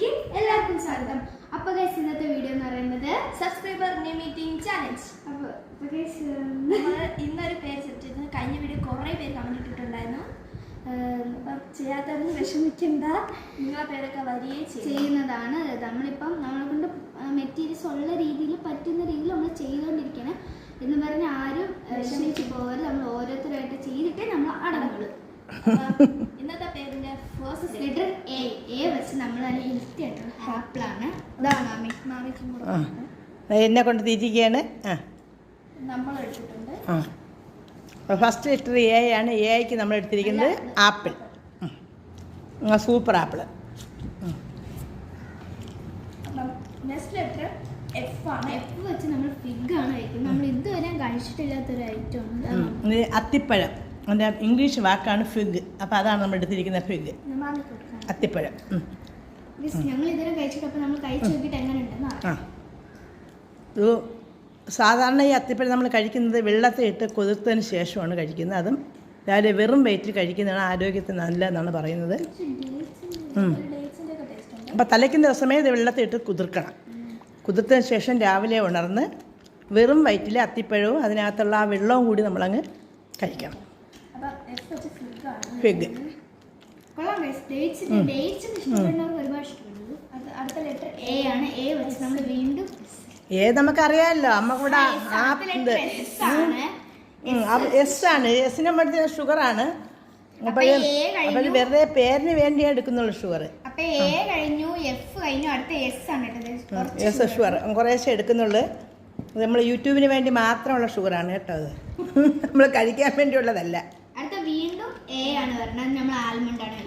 സ്വാഗതം. അപ്പൊ ഗൈസ് ഇന്നത്തെ വീഡിയോ എന്ന് പറയുന്നത് സബ്സ്ക്രൈബർ മീറ്റിംഗ് ചാലഞ്ച് അപ്പൊ ഗൈസ് ഇന്നൊരു പേര് സെറ്റ് കഴിഞ്ഞ വീഡിയോ കുറേ പേര് കമന്റ് ഇട്ടിട്ടുണ്ടായിരുന്നു. അപ്പം ചെയ്യാത്തവരും വിഷമിക്കണ്ട. നിങ്ങളെ പേരൊക്കെ വരികയും ചെയ്യും. ചെയ്യുന്നതാണ് നമ്മളിപ്പം നമ്മളെ കൊണ്ട് മെറ്റീരിയൽസ് ഉള്ള രീതിയിൽ പറ്റുന്ന രീതിയിൽ നമ്മൾ ചെയ്തുകൊണ്ടിരിക്കണം എന്ന് പറഞ്ഞ ആരും വിഷമിച്ച് പോകരുത്. നമ്മൾ ഓരോരുത്തരായിട്ട് ചെയ്തിട്ടേ നമ്മൾ അടങ്ങുള്ളൂ. ഇന്നത്തെ പേരിന്റെ ഫസ്റ്റ് ലെറ്റർ എ എ വെച്ച് നമ്മൾ നല്ല ഹെൽത്തി ആയിട്ടുള്ള ആപ്പിളാണ് ഇതാണ് മാമി മാമിക്കും കൂടെ ആ. എന്നെ കൊണ്ട് തിരിക്കുകയാണ് ആ. ഫസ്റ്റ് ലെറ്റർ എ ആണ്. എ ഐക്ക് നമ്മൾ എടുത്തിരിക്കുന്നത് ആപ്പിൾ. സൂപ്പർ ആപ്പിൾ അപ്പം നെക്സ്റ്റ് ലെറ്റർ എഫ് ആണ്. എഫ് വെച്ച് നമ്മൾ ഫിഗ് ആണ് കഴിക്കുന്നത് നമ്മൾ ഇതുവരെ കഴിച്ചിട്ടില്ലാത്തൊരു ഐറ്റം ആണ്. ഉം. ഇത് അത്തിപ്പഴം. അതിന്റെ ഇംഗ്ലീഷ് വാക്കാണ് ഫിഗ് അപ്പോൾ അതാണ് നമ്മൾ എടുത്തിരിക്കുന്ന ഫിഗ് അത്തിപ്പഴം. ഞങ്ങൾ ഇതുവരെ കഴിച്ചിട്ട് അപ്പൊ നമ്മൾ കഴിച്ചു നോക്കിയിട്ട് എങ്ങനെ ഉണ്ടെന്ന് സാധാരണ ഈ അത്തിപ്പഴം നമ്മൾ കഴിക്കുന്നത് വെള്ളത്തിൽ ഇട്ട് കൊതുത്തതിന് ശേഷമാണ് കഴിക്കുന്നത്. അതും രാവിലെ വെറും വെയിറ്റിൽ കഴിക്കുന്നതാണ് ആരോഗ്യത്തിന് നല്ലതെന്നാണ് പറയുന്നത്. അപ്പോൾ തലയ്ക്കുന്ന ദിവസമേ ഇത് വെള്ളത്തിൽ ഇട്ട് കുതിർക്കണം. കുതിർത്തതിന് ശേഷം രാവിലെ ഉണർന്ന് വെറും വയറ്റിൽ അത്തിപ്പഴവും അതിനകത്തുള്ള ആ വെള്ളവും കൂടി നമ്മളങ്ങ് കഴിക്കണം. ഫിഗ്. ഉം. വെച്ച് ഫിഗ് നമുക്ക് ലെറ്റർ എ ആണ്. എ വെച്ച് നമ്മൾ വീണ്ടും ഏത് നമുക്കറിയാമല്ലോ അമ്മ കൂടെ എസ് ആണ്. എസിനെ പഠിച്ച ഷുഗർ ആണ്. അപ്പോൾ വെറുതെ പേരിന് വേണ്ടി എടുക്കുന്നുള്ളൂ ഷുഗർ അപ്പൊ എ കഴിഞ്ഞു. എഫ് കഴിഞ്ഞു. അടുത്ത എസ് ആണ് എസ് ഷുഗർ കുറേശ്ശെ എടുക്കുന്നുള്ളൂ. നമ്മൾ യൂട്യൂബിന് വേണ്ടി മാത്രമുള്ള ഷുഗറാണ് കേട്ടോ അത് നമ്മൾ കഴിക്കാൻ വേണ്ടിയുള്ളതല്ല. അടുത്ത വീണ്ടും എ ആണ് പറഞ്ഞത് നമ്മൾ ആൽമണ്ട് ആണ്.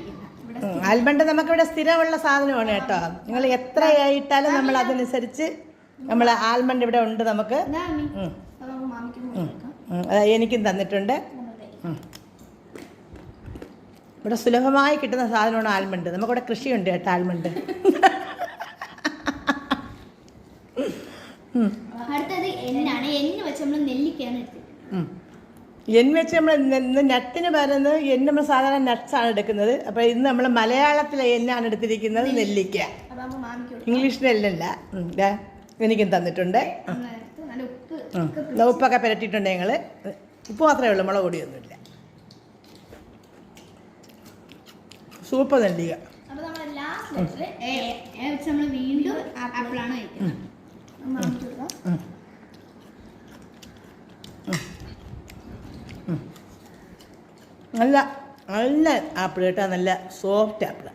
ആൽബണ്ട് നമുക്കിവിടെ സ്ഥിരമുള്ള സാധനമാണ് കേട്ടോ. നിങ്ങൾ എത്ര ആയിട്ടാലും നമ്മൾ അതനുസരിച്ച് നമ്മൾ ആൽമണ്ട് ഇവിടെ ഉണ്ട് നമുക്ക്. എനിക്കും തന്നിട്ടുണ്ട്. ഇവിടെ സുലഭമായി കിട്ടുന്ന സാധനമാണ് ആൽമണ്ട് നമുക്കിവിടെ കൃഷിയുണ്ട് കേട്ടോ ആൽമണ്ട് അടുത്തത് ആണ് എൻ വെച്ച് നമ്മൾ നെല്ലിക്കയാണ് എടുത്തത്. എൻ വെച്ച് നമ്മൾ ഇന്ന് നട്ടിന് പകരുന്നത് എൻ നമ്മൾ സാധാരണ നെറ്റ്സ് ആണ് എടുക്കുന്നത്. അപ്പോൾ ഇന്ന് നമ്മൾ മലയാളത്തിലെ എന്നാണ് എടുത്തിരിക്കുന്നത്? നെല്ലിക്ക. ഇംഗ്ലീഷിലല്ല എനിക്കും തന്നിട്ടുണ്ട്. ഉപ്പൊക്കെ പുരട്ടിയിട്ടുണ്ട് ഞങ്ങൾ ഉപ്പ് മാത്രമേ ഉള്ളൂ മുളക് പൊടിയൊന്നുമില്ല സൂപ്പർ നെല്ലിക്ക. എ നമ്മൾ വീണ്ടും ആപ്പിളാണ് കഴിക്കുന്നത്. നല്ല നല്ല ആപ്പിൾ കേട്ടോ നല്ല സോഫ്റ്റ് ആപ്പിൾ